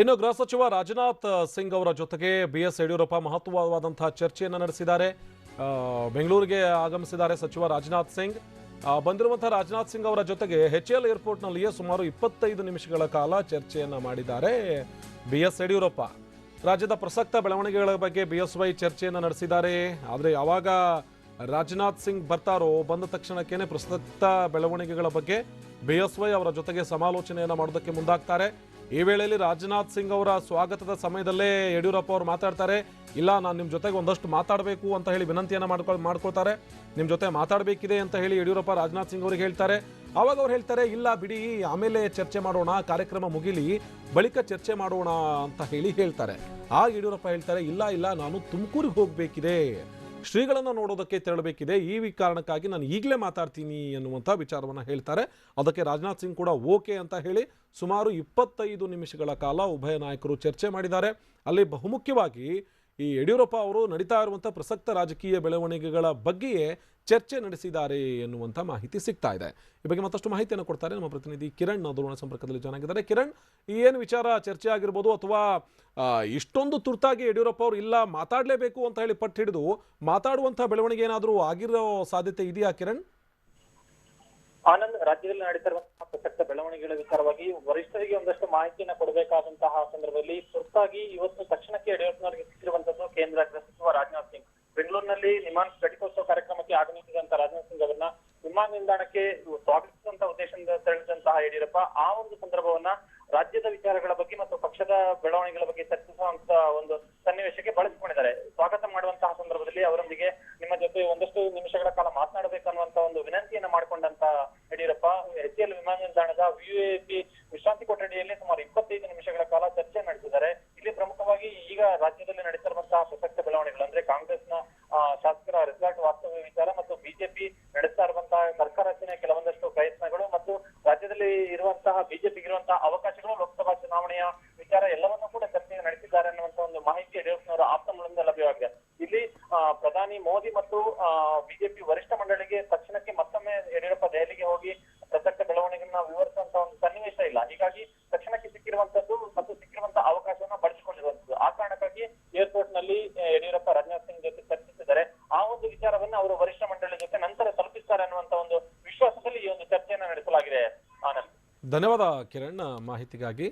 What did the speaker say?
ಇನ್ನು ಗೃಹ ಸಚಿವ ರಾಜನಾಥ್ ಸಿಂಗ್ ಅವರ ಜೊತೆಗೆ ಬಿ ಎಸ್ ಯಡಿಯೂರಪ್ಪ ಮಹತ್ವವಾದಂತಹ ಚರ್ಚೆಯನ್ನು ನಡೆಸಿದ್ದಾರೆ. ಬೆಂಗಳೂರಿಗೆ ಆಗಮಿಸಿದ್ದಾರೆ ಸಚಿವ ರಾಜನಾಥ್ ಸಿಂಗ್. ಬಂದಿರುವಂತಹ ರಾಜನಾಥ್ ಸಿಂಗ್ ಅವರ ಜೊತೆಗೆ ಹೆಚ್ ಎಲ್ ಏರ್ಪೋರ್ಟ್ನಲ್ಲಿಯೇ ಸುಮಾರು ಇಪ್ಪತ್ತೈದು ನಿಮಿಷಗಳ ಕಾಲ ಚರ್ಚೆಯನ್ನು ಮಾಡಿದ್ದಾರೆ ಬಿ ಎಸ್ ಯಡಿಯೂರಪ್ಪ. ರಾಜ್ಯದ ಪ್ರಸಕ್ತ ಬೆಳವಣಿಗೆಗಳ ಬಗ್ಗೆ ಬಿ ಎಸ್ ವೈ ಚರ್ಚೆಯನ್ನು ನಡೆಸಿದ್ದಾರೆ. ಆದರೆ ಯಾವಾಗ ರಾಜನಾಥ್ ಸಿಂಗ್ ಬರ್ತಾರೋ ಬಂದ ತಕ್ಷಣಕ್ಕೇನೆ ಪ್ರಸಕ್ತ ಬೆಳವಣಿಗೆಗಳ ಬಗ್ಗೆ ಬಿ ಎಸ್ ವೈ ಅವರ ಜೊತೆಗೆ ಸಮಾಲೋಚನೆಯನ್ನು ಮಾಡೋದಕ್ಕೆ ಮುಂದಾಗ್ತಾರೆ. ಈ ವೇಳೆಯಲ್ಲಿ ರಾಜನಾಥ್ ಸಿಂಗ್ ಅವರ ಸ್ವಾಗತದ ಸಮಯದಲ್ಲೇ ಯಡಿಯೂರಪ್ಪ ಅವರು ಮಾತಾಡ್ತಾರೆ. ಇಲ್ಲ, ನಾನು ನಿಮ್ಮ ಜೊತೆಗೆ ಒಂದಷ್ಟು ಮಾತಾಡಬೇಕು ಅಂತ ಹೇಳಿ ವಿನಂತಿಯನ್ನು ಮಾಡ್ಕೊಳ್, ಮಾಡ್ಕೊಳ್ತಾರೆ. ನಿಮ್ಮ ಜೊತೆ ಮಾತಾಡಬೇಕಿದೆ ಅಂತ ಹೇಳಿ ಯಡಿಯೂರಪ್ಪ ರಾಜನಾಥ್ ಸಿಂಗ್ ಅವರಿಗೆ ಹೇಳ್ತಾರೆ. ಆವಾಗ ಅವ್ರು ಹೇಳ್ತಾರೆ, ಇಲ್ಲ ಬಿಡಿ, ಆಮೇಲೆ ಚರ್ಚೆ ಮಾಡೋಣ, ಕಾರ್ಯಕ್ರಮ ಮುಗಿಲಿ, ಬಳಿಕ ಚರ್ಚೆ ಮಾಡೋಣ ಅಂತ ಹೇಳಿ ಹೇಳ್ತಾರೆ. ಆಗ ಯಡಿಯೂರಪ್ಪ ಹೇಳ್ತಾರೆ, ಇಲ್ಲ ಇಲ್ಲ, ನಾನು ತುಮಕೂರಿಗೆ ಹೋಗಬೇಕಿದೆ. ಶ್ರೀಗಳನ್ನು ನೋಡೋದಕ್ಕೆ ತೆರಳಬೇಕಿದೆ. ಈ ಕಾರಣಕ್ಕಾಗಿ ನಾನು ಈಗಲೇ ಮಾತಾಡ್ತೀನಿ ಅನ್ನುವಂಥ ವಿಚಾರವನ್ನು ಹೇಳ್ತಾರೆ. ಅದಕ್ಕೆ ರಾಜನಾಥ್ ಸಿಂಗ್ ಕೂಡ ಓಕೆ ಅಂತ ಹೇಳಿ ಸುಮಾರು ಇಪ್ಪತ್ತೈದು ನಿಮಿಷಗಳ ಕಾಲ ಉಭಯ ನಾಯಕರು ಚರ್ಚೆ ಮಾಡಿದ್ದಾರೆ. ಅಲ್ಲಿ ಬಹುಮುಖ್ಯವಾಗಿ ಈ ಯಡಿಯೂರಪ್ಪ ಅವರು ನಡೀತಾ ಇರುವಂಥ ಪ್ರಸಕ್ತ ರಾಜಕೀಯ ಬೆಳವಣಿಗೆಗಳ ಬಗ್ಗೆಯೇ ಚರ್ಚೆ ನಡೆಸಿದ್ದಾರೆ ಎನ್ನುವಂಥ ಮಾಹಿತಿ ಸಿಗ್ತಾ ಇದೆ. ಈ ಬಗ್ಗೆ ಮತ್ತಷ್ಟು ಮಾಹಿತಿಯನ್ನು ಕೊಡ್ತಾರೆ ನಮ್ಮ ಪ್ರತಿನಿಧಿ ಕಿರಣ್ ದೂರವಾಣಿ ಸಂಪರ್ಕದಲ್ಲಿ ಜಾನಾಗಿದ್ದಾರೆ ಕಿರಣ್, ಈ ಏನು ವಿಚಾರ ಚರ್ಚೆ ಆಗಿರ್ಬೋದು ಅಥವಾ ಇಷ್ಟೊಂದು ತುರ್ತಾಗಿ ಯಡಿಯೂರಪ್ಪ ಅವರು ಇಲ್ಲ, ಮಾತಾಡಲೇಬೇಕು ಅಂತ ಹೇಳಿ ಪಟ್ಟು ಹಿಡಿದು ಮಾತಾಡುವಂಥ ಬೆಳವಣಿಗೆ ಏನಾದರೂ ಆಗಿರೋ ಸಾಧ್ಯತೆ ಇದೆಯಾ ಕಿರಣ್? ಆನಂದ್, ರಾಜ್ಯದಲ್ಲಿ ನಡೀತಿರುವಂತಹ ಪ್ರಸಕ್ತ ಬೆಳವಣಿಗೆಗಳ ವಿಚಾರವಾಗಿ ವರಿಷ್ಠರಿಗೆ ಒಂದಷ್ಟು ಮಾಹಿತಿಯನ್ನು ಕೊಡಬೇಕಾದಂತಹ ಸಂದರ್ಭದಲ್ಲಿ ತುರ್ತಾಗಿ ಇವತ್ತು ತಕ್ಷಣಕ್ಕೆ ಗೃಹ ಸಚಿವ ರಾಜನಾಥ್ ಸಿಂಗ್. ಬೆಂಗಳೂರಿನಲ್ಲಿ ವಿಮಾನ್ ಘಟಿಕೋತ್ಸವ ಕಾರ್ಯಕ್ರಮಕ್ಕೆ ಆಗಮಿಸಿದಂತ ರಾಜನಾಥ್ ಸಿಂಗ್ ಅವರನ್ನ ವಿಮಾನ ನಿಲ್ದಾಣಕ್ಕೆ ಸ್ವಾಗತಿಸುವಂತ ಉದ್ದೇಶದಿಂದ ತೆರಳಿದಂತಹ ಯಡಿಯೂರಪ್ಪ, ಆ ಒಂದು ಸಂದರ್ಭವನ್ನ ರಾಜ್ಯದ ವಿಚಾರಗಳ ಬಗ್ಗೆ ಮತ್ತು ಪಕ್ಷದ ಬೆಳವಣಿಗೆಗಳ ಬಗ್ಗೆ ಚರ್ಚಿಸುವಂತ ಒಂದು ಸನ್ನಿವೇಶಕ್ಕೆ ಬಳಸಿಕೊಂಡಿದ್ದಾರೆ. ಸ್ವಾಗತ ಮಾಡುವಂತಹ ಸಂದರ್ಭದಲ್ಲಿ ಅವರೊಂದಿಗೆ ನಿಮ್ಮ ಜೊತೆ ಒಂದಷ್ಟು ನಿಮಿಷಗಳ ಕಾಲ ಮಾತನಾಡಬೇಕನ್ನುವಂತ ಒಂದು ವಿನಂತಿಯನ್ನ ಮಾಡಿಕೊಂಡಂತ ಯಡಿಯೂರಪ್ಪ ಎಚ್ ಎಲ್ ವಿಮಾನ ನಿಲ್ದಾಣದ ವಿಯುಎಪಿ ವಿಶ್ರಾಂತಿ ಕೊಠಡಿಯಲ್ಲಿ ಸುಮಾರು ಇಪ್ಪತ್ತೈದು ನಿಮಿಷಗಳ ಕಾಲ ಚರ್ಚೆ ನಡೆಸಿದ್ದಾರೆ. ಇಲ್ಲಿ ಪ್ರಮುಖವಾಗಿ ಈಗ ರಾಜ್ಯದಲ್ಲಿ ನಡೀತಿರುವಂತಹ ಪ್ರಸಕ್ತ ಬೆಳವಣಿಗೆಗಳು. ಅಂದ್ರೆ ಕಾಂಗ್ರೆಸ್ನ ಶಾಸಕರ ರೆಸಾರ್ಟ್ ವಾಸ್ತವ್ಯ ವಿಚಾರ ಮತ್ತು ಬಿಜೆಪಿ ನಡೆಸ್ತಾ ಇರುವಂತಹ ಸರ್ಕಾರ ರಚನೆ ಕೆಲವೊಂದಷ್ಟು ಪ್ರಯತ್ನಗಳು ಮತ್ತು ರಾಜ್ಯದಲ್ಲಿ ಇರುವಂತಹ ಬಿಜೆಪಿಗೆ ಇರುವಂತಹ ಅವಕಾಶಗಳು ಲೋಕಸಭಾ ಚುನಾವಣೆಯ ವಿಚಾರ ಎಲ್ಲವನ್ನೂ ಕೂಡ ಚರ್ಚೆ ನಡೆಸಿದ್ದಾರೆ ಅನ್ನುವಂತ ಒಂದು ಮಾಹಿತಿ ಯಡಿಯೂರಪ್ಪನವರ ಆಪ್ತ ಮೂಲದಿಂದ ಲಭ್ಯವಾಗಿದೆ. ಇಲ್ಲಿ ಪ್ರಧಾನಿ ಮೋದಿ ಮತ್ತು ಬಿಜೆಪಿ ವರಿಷ್ಠ ಮಂಡಳಿಗೆ ತಕ್ಷಣಕ್ಕೆ ಮತ್ತೊಮ್ಮೆ ಯಡಿಯೂರಪ್ಪ ದೆಹಲಿಗೆ ಹೋಗಿ ಪ್ರಸಕ್ತ ಬೆಳವಣಿಗೆಯನ್ನ ವಿವರಿಸುವಂತಹ ಒಂದು ಸನ್ನಿವೇಶ ಇಲ್ಲ ಹೀಗಾಗಿ ತಕ್ಷಣಕ್ಕೆ ಸಿಕ್ಕಿರುವಂತದ್ದು ಮತ್ತು ಸಿಕ್ಕಿರುವಂತಹ ಅವಕಾಶವನ್ನ ಬಳಸಿಕೊಂಡಿರುವಂತದ್ದು ಆ ಕಾರಣಕ್ಕಾಗಿ ಏರ್ಪೋರ್ಟ್ನಲ್ಲಿ ಆ, ಯಡಿಯೂರಪ್ಪ ರಾಜನಾಥ್ ಸಿಂಗ್ ಜೊತೆ ಚರ್ಚಿಸಿದ್ದಾರೆ ಆ ಒಂದು ವಿಚಾರವನ್ನ ಅವರು ವರಿಷ್ಠ ಮಂಡಳಿ ಜೊತೆ ನಂತರ ತಲುಪಿಸ್ತಾರೆ ಅನ್ನುವಂತ ಒಂದು ವಿಶ್ವಾಸದಲ್ಲಿ ಈ ಒಂದು ಚರ್ಚೆಯನ್ನ ನಡೆಸಲಾಗಿದೆ. ಆನಂದ್. ಧನ್ಯವಾದ ಕಿರಣ್ ಮಾಹಿತಿಗಾಗಿ.